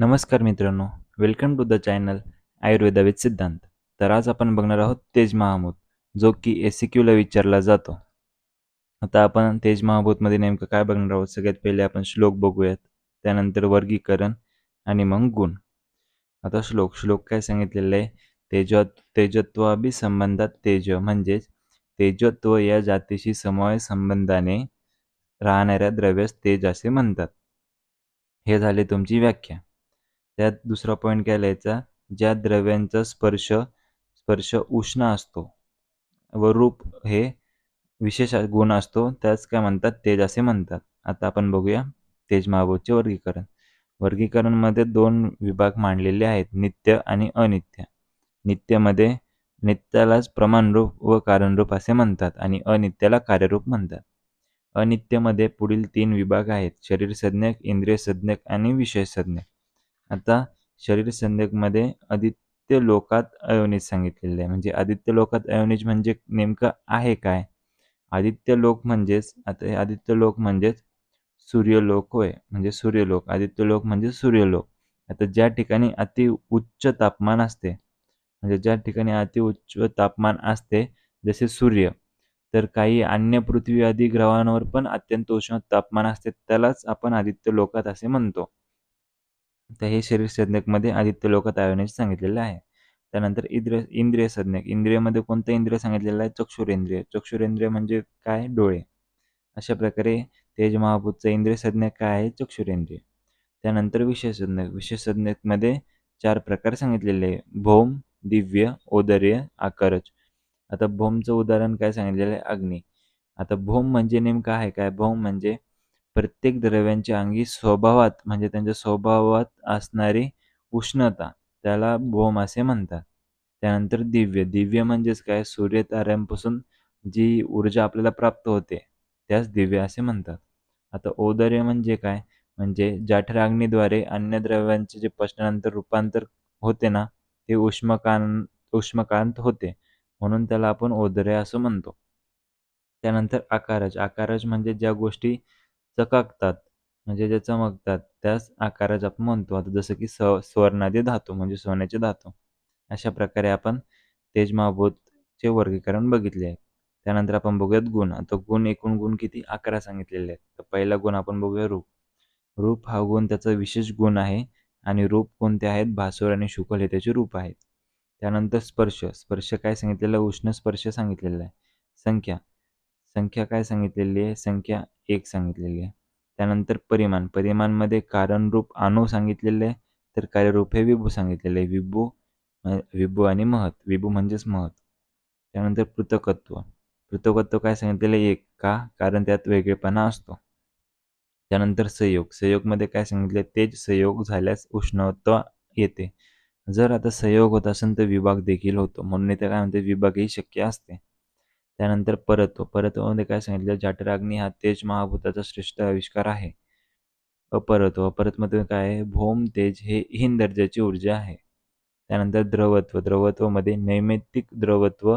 नमस्कार मित्रांनो welcome to the channel Ayurveda with Siddhant तर आज आपण बघणार आहोत तेज महामूत जो की एस सी क्यूला विचारला जातो. आता आपण तेज महाभूतमध्ये नेमकं काय बघणार आहोत? सगळ्यात पहिले आपण श्लोक बघूयात त्यानंतर वर्गीकरण आणि मग गुण. आता श्लोक श्लोक काय सांगितलेलं आहे? तेज तेजत्वाभिसंबंधात तेज म्हणजेच तेजत्व या जातीशी समवाय संबंधाने राहणाऱ्या द्रव्यास तेज असे म्हणतात. हे झाले तुमची व्याख्या. त्यात दुसरा पॉईंट काय लिहायचा? ज्या द्रव्यांचा स्पर्श स्पर्श उष्ण असतो व रूप हे विशेष गुण असतो त्याच काय म्हणतात? तेज असे म्हणतात. आता आपण बघूया तेज महाभूतचे वर्गीकरण. वर्गीकरणमध्ये दोन विभाग मांडलेले आहेत नित्य आणि अनित्य. नित्यमध्ये नित्यालाच प्रमाणरूप व कारणरूप असे म्हणतात आणि अनित्याला कार्यरूप म्हणतात. अनित्यमध्ये पुढील तीन विभाग आहेत शरीर संज्ञक इंद्रिय संज्ञक आणि विषय संज्ञक आता शरीर संध्याकमध्ये आदित्य लोकात अयोनिज सांगितलेलं आहे. म्हणजे आदित्य लोकात अयोनिज म्हणजे नेमकं आहे काय? आदित्य लोक म्हणजेच आता हे आदित्य लोक म्हणजेच सूर्यलोक होय. म्हणजे सूर्यलोक. आदित्य लोक म्हणजे सूर्यलोक. आता ज्या ठिकाणी अति उच्च तापमान असते म्हणजे ज्या ठिकाणी अति उच्च तापमान असते जसे सूर्य तर काही अन्य पृथ्वी आदी ग्रहांवर पण अत्यंत उष्ण तापमान असते. त्यालाच आपण आदित्य लोकात असे म्हणतो. तर हे शरीर संज्ञकमध्ये आदित्य लोकात आयोनिज सांगितलेलं आहे. त्यानंतर इंद्रिय इंद्रिय संज्ञक. इंद्रियमध्ये कोणतं इंद्रिय सांगितलेलं आहे? चक्षुरेंद्रिय. चक्षुरेंद्रिय म्हणजे काय? डोळे. अशा प्रकारे तेज महाभूतचं इंद्रिय संज्ञक काय आहे? चक्षुरेंद्रिय. त्यानंतर विशेषज्ञक विशेषज्ञकमध्ये चार प्रकार सांगितलेले आहे. भौम दिव्य ओदर्य आकारच आता भौमचं उदाहरण काय सांगितलेलं आहे? अग्नी. आता भौम म्हणजे नेमकं आहे काय? भौम म्हणजे प्रत्येक द्रव्यांच्या अंगी स्वभावात म्हणजे त्यांच्या स्वभावात असणारी उष्णता त्याला भौम असे म्हणतात. त्यानंतर दिव्य दिव्य म्हणजेच काय? सूर्यताऱ्यांपासून जी ऊर्जा आपल्याला प्राप्त होते त्यास दिव्य असे म्हणतात. आता औदर्य म्हणजे काय? म्हणजे जाठराग्नीद्वारे अन्य द्रव्यांचे जे पचनानंतर रूपांतर होते ना ते उष्मकांत उष्मकांत होते. म्हणून त्याला आपण औदर्य असं म्हणतो. त्यानंतर आकारज. आकारज म्हणजे ज्या गोष्टी चकाकतात म्हणजे जे चमकतात त्यास आकारज आपण म्हणतो. आता जसं की स स्वर्णादी धातू म्हणजे सोन्याचे धातू. अशा प्रकारे आपण तेज महाभूतचे वर्गीकरण बघितले आहे. त्यानंतर आपण बघूयात गुण. आता गुण एकूण गुण किती? अकरा सांगितलेले आहेत. तर पहिला गुण आपण बघूया रूप. रूप हा गुण त्याचा विशेष गुण आहे आणि रूप कोणते आहेत? भासुर आणि शुकल हे त्याचे रूप आहेत. त्यानंतर स्पर्श. स्पर्श काय सांगितलेलं उष्ण स्पर्श सांगितलेला आहे. संख्या. संख्या काय सांगितलेली आहे? संख्या एक सांगितलेली आहे. त्यानंतर परिमाण. परिमाणमध्ये कारणरूप अणू सांगितलेले आहे तर कार्यरूप हे विभू सांगितलेले आहे. विभू विभू आणि महत. विभू म्हणजेच महत. त्यानंतर पृथकत्व. पृथकत्व काय सांगितलेलं आहे? एक का? कारण त्यात वेगळेपणा असतो. त्यानंतर संयोग. संयोगमध्ये काय सांगितले? तेज संयोग झाल्यास उष्णत्व येते. जर आता संयोग होत असेल तर विभाग देखील होतो. म्हणून इथे काय म्हणते? विभागही शक्य असते. त्यानंतर परत्व. परत्वामध्ये काय सांगितलं? जठराग्नी हा तेज महाभूताचा श्रेष्ठ आविष्कार आहे. अपरत्व अपरत्वमध्ये काय? आहे भौम तेज हे हीन दर्जाची ऊर्जा आहे. त्यानंतर द्रवत्व. द्रवत्वमध्ये नैमित्तिक द्रवत्व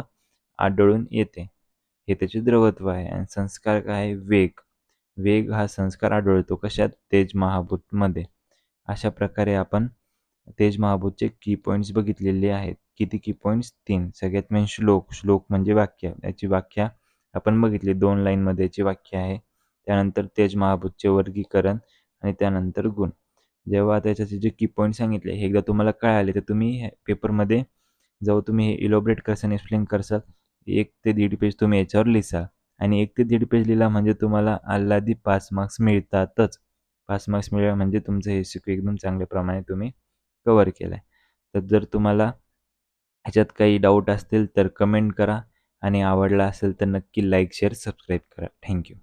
आढळून येते. हे त्याचे द्रवत्व आहे. आणि संस्कार काय? आहे वेग. वेग हा संस्कार आढळतो कशात? तेज महाभूतमध्ये. अशा प्रकारे आपण तेज महाभूतचे की पॉईंट्स बघितलेले आहेत. किती की पॉईंट्स तीन. सगळ्यात मेन श्लोक. श्लोक म्हणजे वाक्य. याची व्याख्या आपण बघितली. दोन लाईनमध्ये याची व्याख्या आहे. त्यानंतर तेज महाभूतचे वर्गीकरण आणि त्यानंतर गुण. जेव्हा त्याच्याचे जे की पॉईंट सांगितले हे एकदा तुम्हाला कळाले तर तुम्ही पेपरमध्ये जाऊ तुम्ही हे इलोबरेट करसान एक्सप्लेन करसाल एक ते दीड पेज तुम्ही याच्यावर लिहिसाल आणि एक ते दीड पेज लिहिला म्हणजे तुम्हाला आल्हादी पाच मार्क्स मिळतातच. पाच मार्क्स मिळाले म्हणजे तुमचं हे शिकू एकदम चांगल्या प्रमाणे तुम्ही कवर केलं आहे तर जर तुम्हाला ह्याच्यात काही डाऊट असतील तर कमेंट करा. आणि आवडला असेल तर नक्की लाईक शेअर सबस्क्राईब करा. Thank you